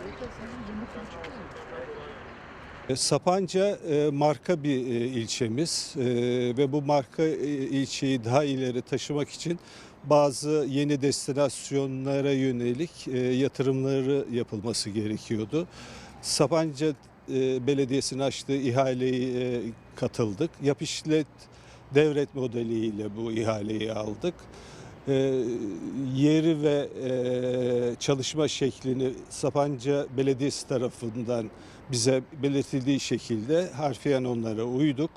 Aí tá sendo de uma fonte Sapanca e, marka bir e, ilçemiz E, ve bu marka e, ilçeyi daha ileri taşımak için bazı yeni destinasyonlara yönelik e, yatırımları yapılması gerekiyordu. Sapanca e, Belediyesi'nin açtığı ihaleyi e, katıldık. Yap işlet devret modeliyle bu ihaleyi aldık. E, yeri ve e, çalışma şeklini Sapanca Belediyesi tarafından bize belirtildiği şekilde harfiyen onlara uyduk.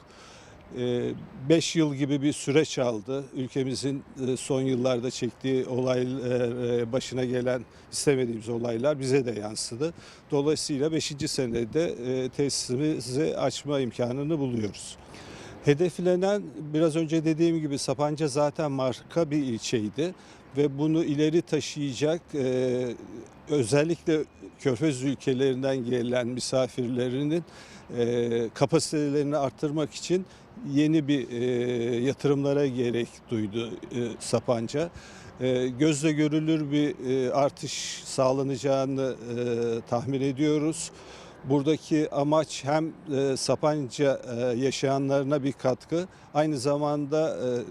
5 yıl gibi bir süreç aldı. Ülkemizin e, son yıllarda çektiği olay e, başına gelen istemediğimiz olaylar bize de yansıdı. Dolayısıyla 5. senede tesisimizi açma imkanını buluyoruz. Hedeflenen biraz önce dediğim gibi Sapanca zaten marka bir ilçeydi ve bunu ileri taşıyacak e, özellikle Körfez ülkelerinden gelen misafirlerinin e, kapasitelerini arttırmak için yeni bir e, yatırımlara gerek duydu e, Sapanca. E, gözle görülür bir e, artış sağlanacağını e, tahmin ediyoruz. Buradaki amaç hem e, Sapanca e, yaşayanlarına bir katkı, aynı zamanda e, e,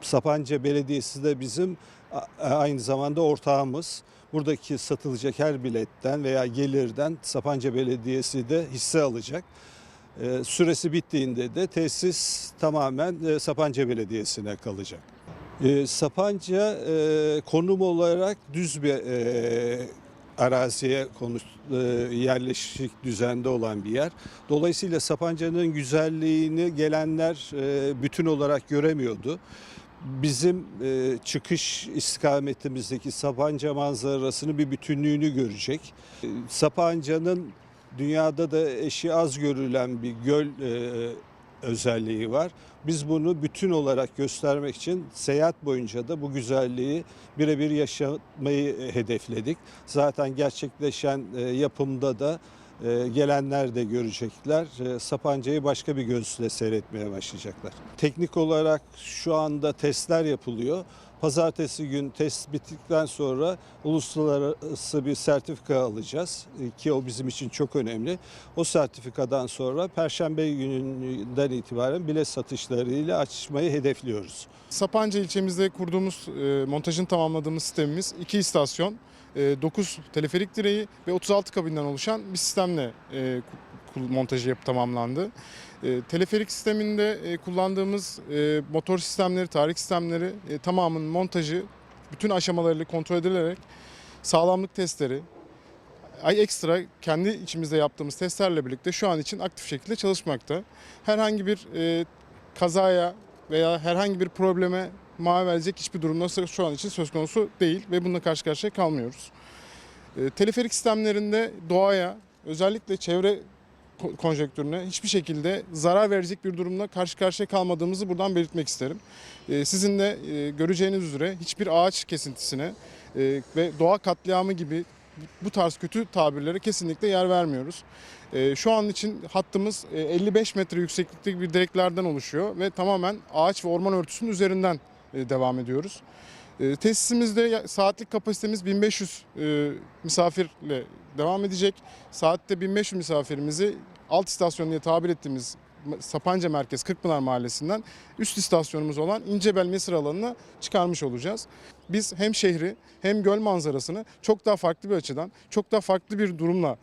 Sapanca Belediyesi de bizim a- aynı zamanda ortağımız. Buradaki satılacak her biletten veya gelirden Sapanca Belediyesi de hisse alacak. E, Süresi bittiğinde de tesis tamamen e, Sapanca Belediyesi'ne kalacak. E, Sapanca e, konum olarak düz bir e, araziye konu, e, yerleşik düzende olan bir yer. Dolayısıyla Sapanca'nın güzelliğini gelenler e, bütün olarak göremiyordu. Bizim e, çıkış istikametimizdeki Sapanca manzarasının bir bütünlüğünü görecek. Sapanca'nın dünyada da eşi az görülen bir göl özelliği var. Biz bunu bütün olarak göstermek için seyahat boyunca da bu güzelliği birebir yaşamayı e, hedefledik. Zaten gerçekleşen e, yapımda da e, gelenler de görecekler. E, Sapanca'yı başka bir gözle seyretmeye başlayacaklar. Teknik olarak şu anda testler yapılıyor. Pazartesi gün test bittikten sonra uluslararası bir sertifika alacağız E, ki o bizim için çok önemli. O sertifikadan sonra Perşembe gününden itibaren bilet satışlarıyla açmayı hedefliyoruz. Sapanca ilçemizde kurduğumuz, e, montajını tamamladığımız sistemimiz iki istasyon, 9 teleferik direği ve 36 kabinden oluşan bir sistemle e, montajı yapıp tamamlandı. E, teleferik sisteminde e, kullandığımız e, motor sistemleri, tahrik sistemleri tamamının montajı bütün aşamalarıyla kontrol edilerek sağlamlık testleri, ay ekstra kendi içimizde yaptığımız testlerle birlikte şu an için aktif şekilde çalışmakta. Herhangi bir e, kazaya veya herhangi bir probleme mal verecek hiçbir durumda şu an için söz konusu değil ve bununla karşı karşıya kalmıyoruz. E, teleferik sistemlerinde doğaya özellikle çevre ko- konjektürüne hiçbir şekilde zarar verecek bir durumla karşı karşıya kalmadığımızı buradan belirtmek isterim. E, sizin de e, göreceğiniz üzere hiçbir ağaç kesintisine e, ve doğa katliamı gibi bu tarz kötü tabirlere kesinlikle yer vermiyoruz. E, şu an için hattımız e, 55 metre yükseklikteki bir direklerden oluşuyor ve tamamen ağaç ve orman örtüsünün üzerinden e, devam ediyoruz. E, Tesisimizde saatlik kapasitemiz 1500 e, misafirle devam edecek. Saatte 1500 misafirimizi alt istasyon diye tabir ettiğimiz Sapanca Merkez Kırkpınar Mahallesi'nden üst istasyonumuz olan İncebel Mesir alanına çıkarmış olacağız. Biz hem şehri hem göl manzarasını çok daha farklı bir açıdan, çok daha farklı bir durumla e,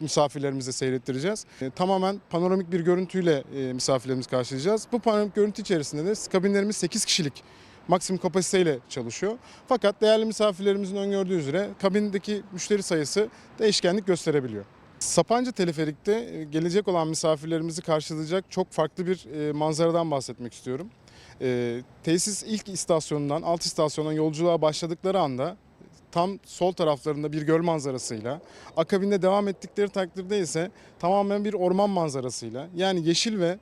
misafirlerimize seyrettireceğiz. E, tamamen panoramik bir görüntüyle e, misafirlerimizi karşılayacağız. Bu panoramik görüntü içerisinde de kabinlerimiz 8 kişilik maksimum kapasiteyle çalışıyor. Fakat değerli misafirlerimizin öngördüğü üzere kabindeki müşteri sayısı değişkenlik gösterebiliyor. Sapanca Teleferik'te e, gelecek olan misafirlerimizi karşılayacak çok farklı bir e, manzaradan bahsetmek istiyorum. Tesis ilk istasyonundan, alt istasyondan yolculuğa başladıkları anda tam sol taraflarında bir göl manzarasıyla, akabinde devam ettikleri takdirde ise tamamen bir orman manzarasıyla yani yeşil ve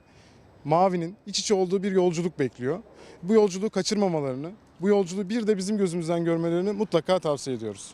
mavinin iç içe olduğu bir yolculuk bekliyor. Bu yolculuğu kaçırmamalarını, bu yolculuğu bir de bizim gözümüzden görmelerini mutlaka tavsiye ediyoruz.